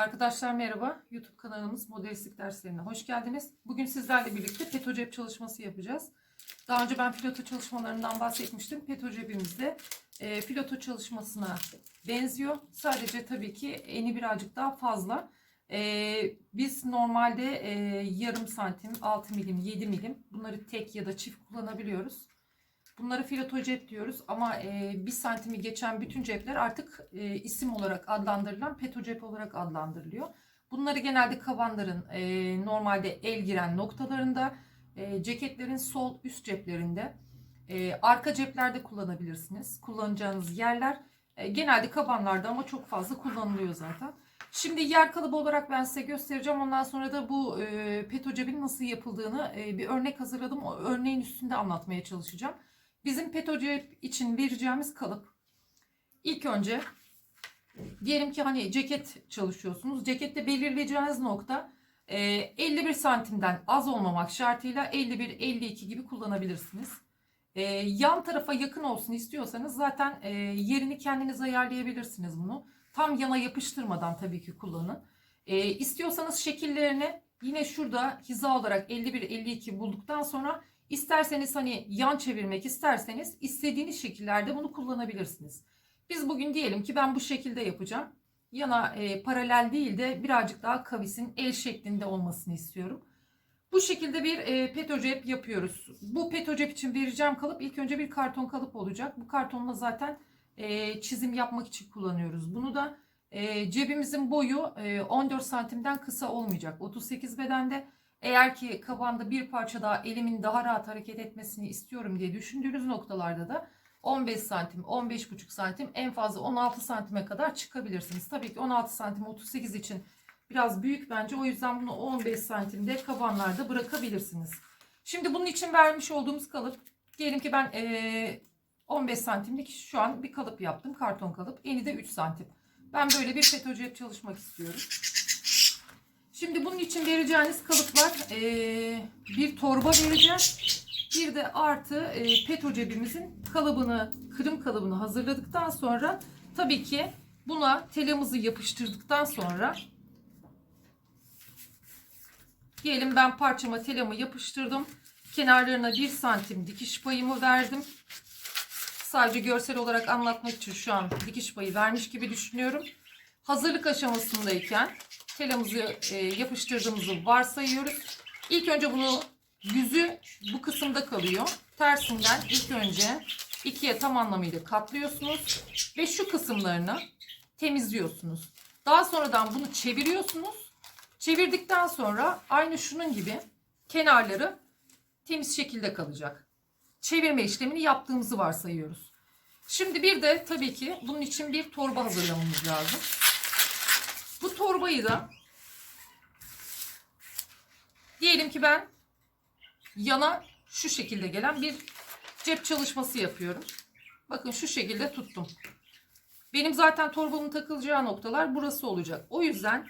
Arkadaşlar merhaba. YouTube kanalımız Modelistlik derslerine hoş geldiniz. Bugün sizlerle birlikte peto cep çalışması yapacağız. Daha önce ben filoto çalışmalarından bahsetmiştim. Peto cebimizde e, filoto çalışmasına benziyor. Sadece tabii ki eni birazcık daha fazla. E, biz normalde e, yarım santim, 6 milim, 7 milim bunları tek ya da çift kullanabiliyoruz. Bunları filoto cep diyoruz ama e, bir santimi geçen bütün cepler artık e, isim olarak adlandırılan peto cep olarak adlandırılıyor. Bunları genelde kavanların e, normalde el giren noktalarında, e, ceketlerin sol üst ceplerinde, e, arka ceplerde kullanabilirsiniz. Kullanacağınız yerler e, genelde kabanlarda ama çok fazla kullanılıyor zaten. Şimdi yer kalıbı olarak ben size göstereceğim. Ondan sonra da bu e, peto cebin nasıl yapıldığını e, bir örnek hazırladım. O örneğin üstünde anlatmaya çalışacağım. Bizim peto cep için vereceğimiz kalıp ilk önce diyelim ki hani ceket çalışıyorsunuz. Cekette belirleyeceğiniz nokta e, 51 santimden az olmamak şartıyla 51-52 gibi kullanabilirsiniz. E, yan tarafa yakın olsun istiyorsanız zaten e, yerini kendiniz ayarlayabilirsiniz bunu. Tam yana yapıştırmadan tabii ki kullanın. E, istiyorsanız şekillerini yine şurada hiza olarak 51-52 bulduktan sonra İsterseniz hani yan çevirmek isterseniz istediğiniz şekillerde bunu kullanabilirsiniz. Biz bugün diyelim ki ben bu şekilde yapacağım. Yana e, paralel değil de birazcık daha kavisin el şeklinde olmasını istiyorum. Bu şekilde bir e, peto cep yapıyoruz. Bu peto cep için vereceğim kalıp ilk önce bir karton kalıp olacak. Bu kartonla zaten e, çizim yapmak için kullanıyoruz. Bunu da e, cebimizin boyu e, 14 santimden kısa olmayacak. 38 bedende. Eğer ki kabanda bir parça daha elimin daha rahat hareket etmesini istiyorum diye düşündüğünüz noktalarda da 15 santim, 15,5 santim en fazla 16 santime kadar çıkabilirsiniz. Tabii ki 16 santim 38 için biraz büyük bence. O yüzden bunu 15 santimde kabanlarda bırakabilirsiniz. Şimdi bunun için vermiş olduğumuz kalıp diyelim ki ben ee, 15 santimlik şu an bir kalıp yaptım. Karton kalıp. Eni de 3 santim. Ben böyle bir FETÖ cep çalışmak istiyorum. Şimdi bunun için vereceğiniz kalıplar e, bir torba vereceğiz. Bir de artı e, peto cebimizin kalıbını, kırım kalıbını hazırladıktan sonra tabii ki buna telamızı yapıştırdıktan sonra diyelim ben parçama telamı yapıştırdım. Kenarlarına 1 santim dikiş payımı verdim. Sadece görsel olarak anlatmak için şu an dikiş payı vermiş gibi düşünüyorum. Hazırlık aşamasındayken telamızı e, yapıştırdığımızı varsayıyoruz. İlk önce bunu yüzü bu kısımda kalıyor. Tersinden ilk önce ikiye tam anlamıyla katlıyorsunuz ve şu kısımlarını temizliyorsunuz. Daha sonradan bunu çeviriyorsunuz. Çevirdikten sonra aynı şunun gibi kenarları temiz şekilde kalacak. Çevirme işlemini yaptığımızı varsayıyoruz. Şimdi bir de tabii ki bunun için bir torba hazırlamamız lazım. Bu torbayı da diyelim ki ben yana şu şekilde gelen bir cep çalışması yapıyorum. Bakın şu şekilde tuttum. Benim zaten torbamın takılacağı noktalar burası olacak. O yüzden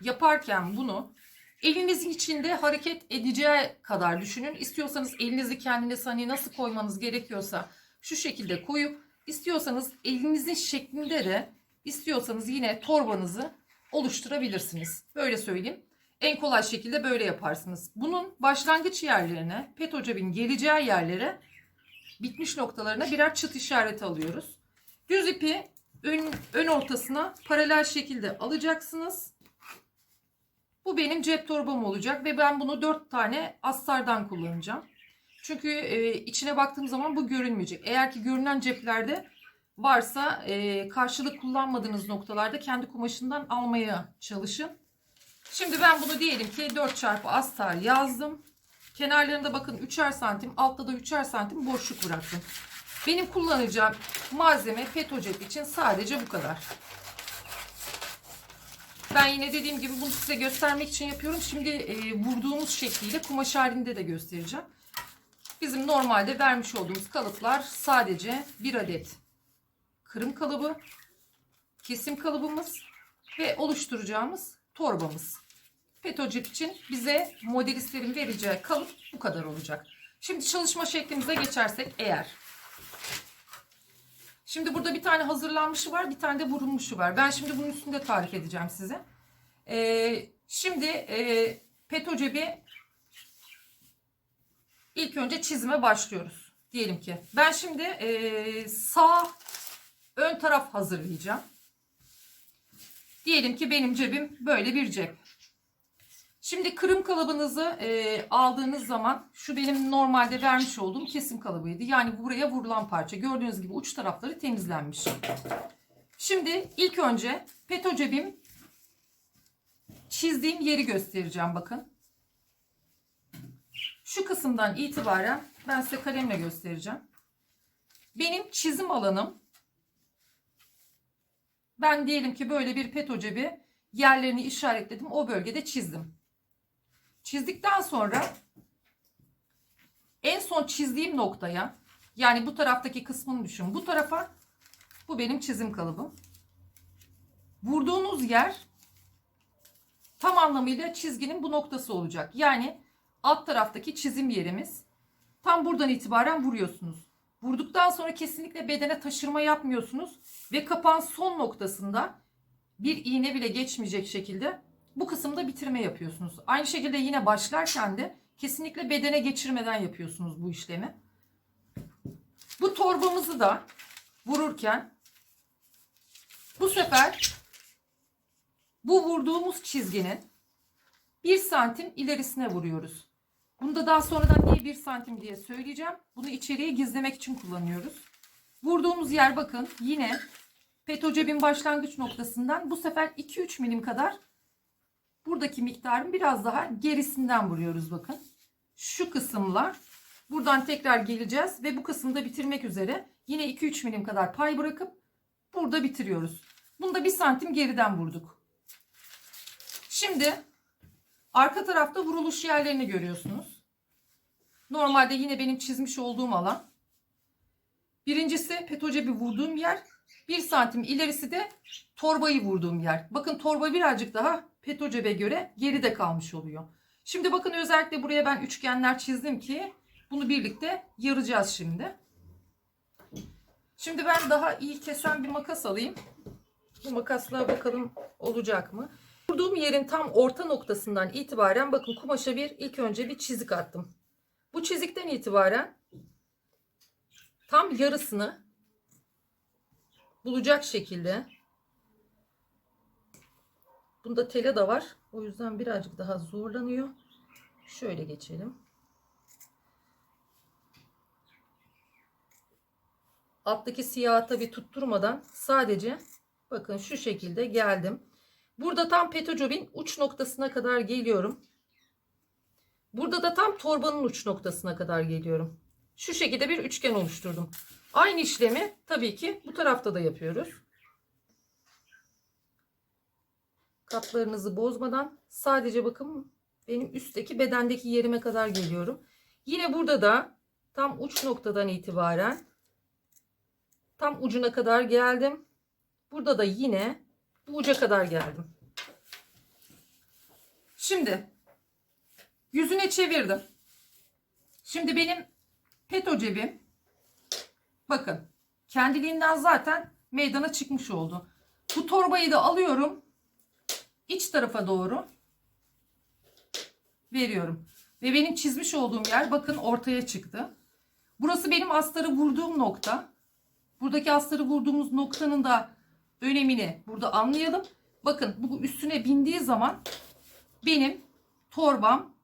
yaparken bunu elinizin içinde hareket edeceği kadar düşünün. İstiyorsanız elinizi kendiniz hani nasıl koymanız gerekiyorsa şu şekilde koyup istiyorsanız elinizin şeklinde de istiyorsanız yine torbanızı oluşturabilirsiniz. Böyle söyleyeyim. En kolay şekilde böyle yaparsınız. Bunun başlangıç yerlerine, pet ocabın geleceği yerlere bitmiş noktalarına birer çıt işareti alıyoruz. Düz ipi ön, ön ortasına paralel şekilde alacaksınız. Bu benim cep torbam olacak ve ben bunu 4 tane astardan kullanacağım. Çünkü e, içine baktığım zaman bu görünmeyecek. Eğer ki görünen ceplerde varsa e, karşılık kullanmadığınız noktalarda kendi kumaşından almaya çalışın. Şimdi ben bunu diyelim ki 4 çarpı astar yazdım. Kenarlarında bakın 3'er santim altta da 3'er santim boşluk bıraktım. Benim kullanacağım malzeme peto cep için sadece bu kadar. Ben yine dediğim gibi bunu size göstermek için yapıyorum. Şimdi e, vurduğumuz şekliyle kumaş halinde de göstereceğim. Bizim normalde vermiş olduğumuz kalıplar sadece bir adet kırım kalıbı, kesim kalıbımız ve oluşturacağımız torbamız. Petocip için bize modelistlerin vereceği kalıp bu kadar olacak. Şimdi çalışma şeklimize geçersek eğer. Şimdi burada bir tane hazırlanmışı var, bir tane de vurulmuşu var. Ben şimdi bunun üstünde tarif edeceğim size. Ee, şimdi e, peto cebi ilk önce çizime başlıyoruz. Diyelim ki ben şimdi e, sağ ön taraf hazırlayacağım. Diyelim ki benim cebim böyle bir cep. Şimdi kırım kalıbınızı e, aldığınız zaman şu benim normalde vermiş olduğum kesim kalıbıydı. Yani buraya vurulan parça. Gördüğünüz gibi uç tarafları temizlenmiş. Şimdi ilk önce peto cebim çizdiğim yeri göstereceğim bakın. Şu kısımdan itibaren ben size kalemle göstereceğim. Benim çizim alanım ben diyelim ki böyle bir peto cebi yerlerini işaretledim. O bölgede çizdim. Çizdikten sonra en son çizdiğim noktaya yani bu taraftaki kısmını düşün. Bu tarafa bu benim çizim kalıbım. Vurduğunuz yer tam anlamıyla çizginin bu noktası olacak. Yani alt taraftaki çizim yerimiz. Tam buradan itibaren vuruyorsunuz. Vurduktan sonra kesinlikle bedene taşırma yapmıyorsunuz ve kapağın son noktasında bir iğne bile geçmeyecek şekilde bu kısımda bitirme yapıyorsunuz. Aynı şekilde yine başlarken de kesinlikle bedene geçirmeden yapıyorsunuz bu işlemi. Bu torbamızı da vururken bu sefer bu vurduğumuz çizginin bir santim ilerisine vuruyoruz. Bunu da daha sonradan niye bir santim diye söyleyeceğim. Bunu içeriye gizlemek için kullanıyoruz. Vurduğumuz yer bakın yine peto cebin başlangıç noktasından bu sefer 2-3 milim kadar buradaki miktarın biraz daha gerisinden vuruyoruz bakın. Şu kısımlar buradan tekrar geleceğiz ve bu kısımda bitirmek üzere yine 2-3 milim kadar pay bırakıp burada bitiriyoruz. Bunu da 1 santim geriden vurduk. Şimdi arka tarafta vuruluş yerlerini görüyorsunuz. Normalde yine benim çizmiş olduğum alan. Birincisi peto cebi vurduğum yer. 1 santim ilerisi de torbayı vurduğum yer. Bakın torba birazcık daha peto cebe göre geride kalmış oluyor. Şimdi bakın özellikle buraya ben üçgenler çizdim ki bunu birlikte yaracağız şimdi. Şimdi ben daha iyi kesen bir makas alayım. Bu makasla bakalım olacak mı? Vurduğum yerin tam orta noktasından itibaren bakın kumaşa bir ilk önce bir çizik attım. Bu çizikten itibaren tam yarısını bulacak şekilde bunda tela da var. O yüzden birazcık daha zorlanıyor. Şöyle geçelim. Alttaki siyahı tabi tutturmadan sadece bakın şu şekilde geldim. Burada tam petocobin uç noktasına kadar geliyorum. Burada da tam torbanın uç noktasına kadar geliyorum. Şu şekilde bir üçgen oluşturdum. Aynı işlemi tabii ki bu tarafta da yapıyoruz. Katlarınızı bozmadan sadece bakın benim üstteki bedendeki yerime kadar geliyorum. Yine burada da tam uç noktadan itibaren tam ucuna kadar geldim. Burada da yine bu uca kadar geldim. Şimdi yüzüne çevirdim. Şimdi benim peto cebim bakın kendiliğinden zaten meydana çıkmış oldu. Bu torbayı da alıyorum. iç tarafa doğru veriyorum. Ve benim çizmiş olduğum yer bakın ortaya çıktı. Burası benim astarı vurduğum nokta. Buradaki astarı vurduğumuz noktanın da önemini burada anlayalım. Bakın bu üstüne bindiği zaman benim torbam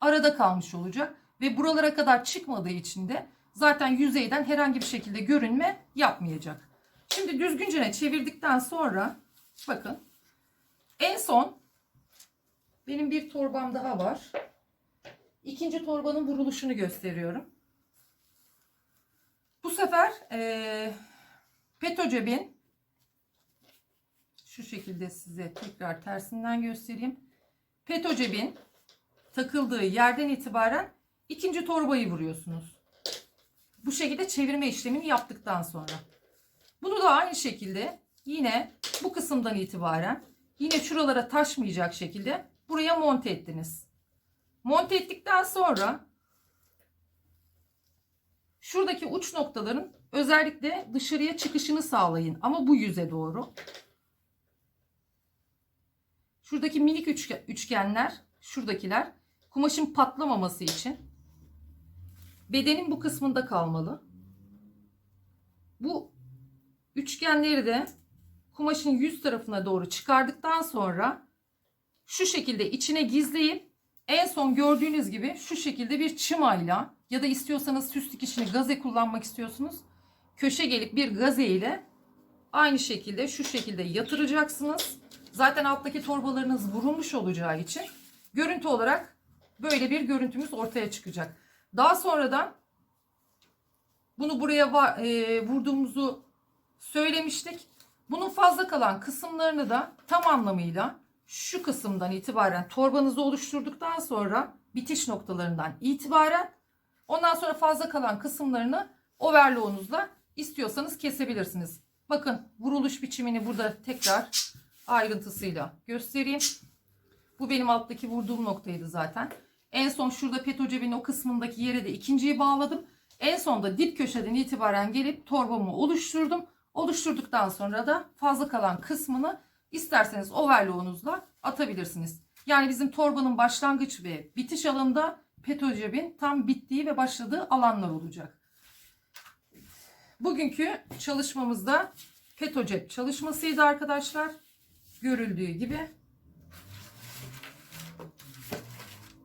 arada kalmış olacak ve buralara kadar çıkmadığı için de zaten yüzeyden herhangi bir şekilde görünme yapmayacak. Şimdi düzgünce çevirdikten sonra bakın en son benim bir torbam daha var. İkinci torbanın vuruluşunu gösteriyorum. Bu sefer ee, peto cebin şu şekilde size tekrar tersinden göstereyim. Peto cebin takıldığı yerden itibaren ikinci torbayı vuruyorsunuz. Bu şekilde çevirme işlemini yaptıktan sonra. Bunu da aynı şekilde yine bu kısımdan itibaren yine şuralara taşmayacak şekilde buraya monte ettiniz. Monte ettikten sonra şuradaki uç noktaların özellikle dışarıya çıkışını sağlayın ama bu yüze doğru. Şuradaki minik üçge- üçgenler, şuradakiler kumaşın patlamaması için bedenin bu kısmında kalmalı. Bu üçgenleri de kumaşın yüz tarafına doğru çıkardıktan sonra şu şekilde içine gizleyip en son gördüğünüz gibi şu şekilde bir çımayla ya da istiyorsanız süs dikişini gaze kullanmak istiyorsunuz. Köşe gelip bir gaze ile aynı şekilde şu şekilde yatıracaksınız. Zaten alttaki torbalarınız vurulmuş olacağı için görüntü olarak böyle bir görüntümüz ortaya çıkacak. Daha sonradan bunu buraya e, vurduğumuzu söylemiştik. Bunun fazla kalan kısımlarını da tam anlamıyla şu kısımdan itibaren torbanızı oluşturduktan sonra bitiş noktalarından itibaren ondan sonra fazla kalan kısımlarını overlock'unuzla istiyorsanız kesebilirsiniz. Bakın vuruluş biçimini burada tekrar ayrıntısıyla göstereyim. Bu benim alttaki vurduğum noktaydı zaten. En son şurada peto cebinin o kısmındaki yere de ikinciyi bağladım. En son da dip köşeden itibaren gelip torbamı oluşturdum. Oluşturduktan sonra da fazla kalan kısmını isterseniz overlock'unuzla atabilirsiniz. Yani bizim torbanın başlangıç ve bitiş alanında peto cebin tam bittiği ve başladığı alanlar olacak. Bugünkü çalışmamızda peto cep çalışmasıydı arkadaşlar. Görüldüğü gibi.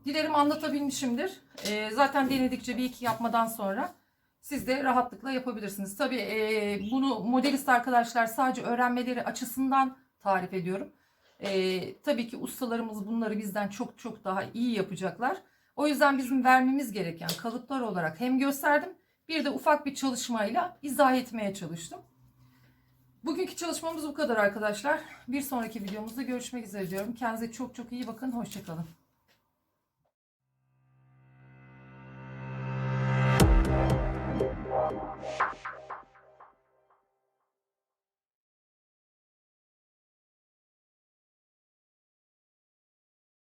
Dilerim anlatabilmişimdir. Ee, zaten denedikçe bir iki yapmadan sonra siz de rahatlıkla yapabilirsiniz. Tabii e, bunu modelist arkadaşlar sadece öğrenmeleri açısından tarif ediyorum. E, tabii ki ustalarımız bunları bizden çok çok daha iyi yapacaklar. O yüzden bizim vermemiz gereken kalıplar olarak hem gösterdim bir de ufak bir çalışmayla izah etmeye çalıştım. Bugünkü çalışmamız bu kadar arkadaşlar. Bir sonraki videomuzda görüşmek üzere diyorum. Kendinize çok çok iyi bakın. Hoşçakalın.